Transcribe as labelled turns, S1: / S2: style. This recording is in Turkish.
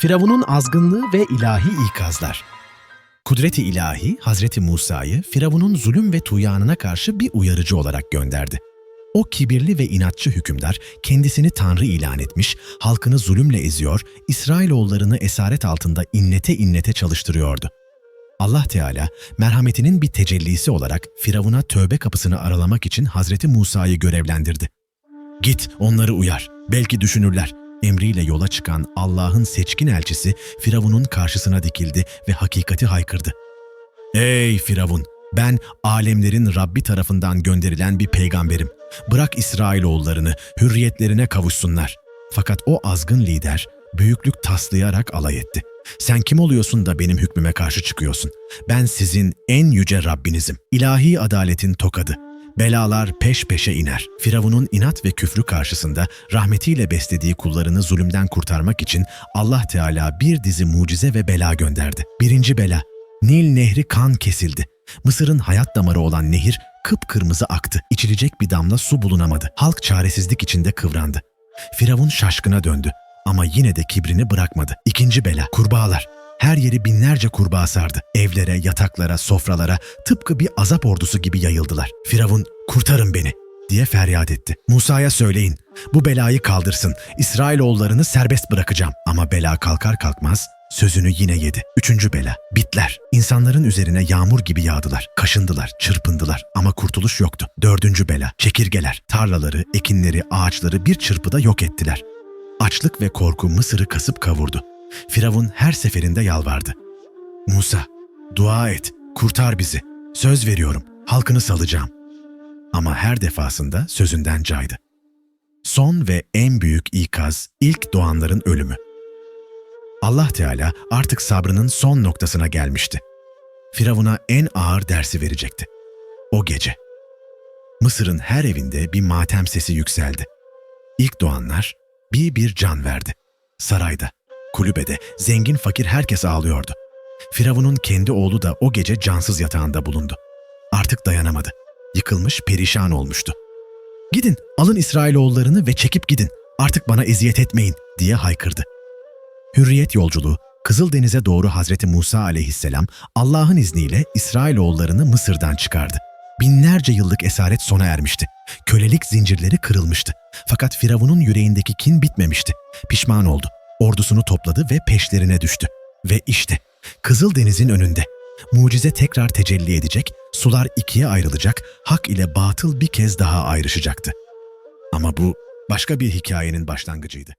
S1: Firavun'un azgınlığı ve ilahi ikazlar. Kudreti ilahi Hazreti Musa'yı Firavun'un zulüm ve tuğyanına karşı bir uyarıcı olarak gönderdi. O kibirli ve inatçı hükümdar kendisini tanrı ilan etmiş, halkını zulümle eziyor, İsrailoğullarını esaret altında inlete inlete çalıştırıyordu. Allah Teala merhametinin bir tecellisi olarak Firavun'a tövbe kapısını aralamak için Hazreti Musa'yı görevlendirdi. Git onları uyar, belki düşünürler. Emriyle yola çıkan Allah'ın seçkin elçisi Firavun'un karşısına dikildi ve hakikati haykırdı. Ey Firavun! Ben alemlerin Rabbi tarafından gönderilen bir peygamberim. Bırak İsrailoğullarını hürriyetlerine kavuşsunlar. Fakat o azgın lider büyüklük taslayarak alay etti. Sen kim oluyorsun da benim hükmüme karşı çıkıyorsun? Ben sizin en yüce Rabbinizim. İlahi adaletin tokadı. Belalar peş peşe iner. Firavun'un inat ve küfrü karşısında rahmetiyle beslediği kullarını zulümden kurtarmak için Allah Teala bir dizi mucize ve bela gönderdi. Birinci bela, Nil nehri kan kesildi. Mısır'ın hayat damarı olan nehir kıpkırmızı aktı. İçilecek bir damla su bulunamadı. Halk çaresizlik içinde kıvrandı. Firavun şaşkına döndü ama yine de kibrini bırakmadı. İkinci bela, kurbağalar. Her yeri binlerce kurbağa sardı. Evlere, yataklara, sofralara tıpkı bir azap ordusu gibi yayıldılar. Firavun, kurtarın beni diye feryat etti. Musa'ya söyleyin, bu belayı kaldırsın, İsrailoğullarını serbest bırakacağım. Ama bela kalkar kalkmaz sözünü yine yedi. Üçüncü bela, bitler. İnsanların üzerine yağmur gibi yağdılar. Kaşındılar, çırpındılar ama kurtuluş yoktu. Dördüncü bela, çekirgeler. Tarlaları, ekinleri, ağaçları bir çırpıda yok ettiler. Açlık ve korku Mısır'ı kasıp kavurdu. Firavun her seferinde yalvardı. Musa, dua et, kurtar bizi. Söz veriyorum, halkını salacağım. Ama her defasında sözünden caydı. Son ve en büyük ikaz ilk doğanların ölümü. Allah Teala artık sabrının son noktasına gelmişti. Firavun'a en ağır dersi verecekti. O gece. Mısır'ın her evinde bir matem sesi yükseldi. İlk doğanlar bir bir can verdi. Sarayda, kulübede, zengin fakir herkes ağlıyordu. Firavun'un kendi oğlu da o gece cansız yatağında bulundu. Artık dayanamadı. Yıkılmış, perişan olmuştu. Gidin, alın İsrailoğullarını ve çekip gidin. Artık bana eziyet etmeyin diye haykırdı. Hürriyet yolculuğu Kızıldeniz'e doğru Hazreti Musa aleyhisselam Allah'ın izniyle İsrailoğullarını Mısır'dan çıkardı. Binlerce yıllık esaret sona ermişti. Kölelik zincirleri kırılmıştı. Fakat Firavun'un yüreğindeki kin bitmemişti. Pişman oldu. Ordusunu topladı ve peşlerine düştü. Ve işte Kızıldeniz'in önünde. Mucize tekrar tecelli edecek, sular ikiye ayrılacak, hak ile batıl bir kez daha ayrışacaktı. Ama bu başka bir hikayenin başlangıcıydı.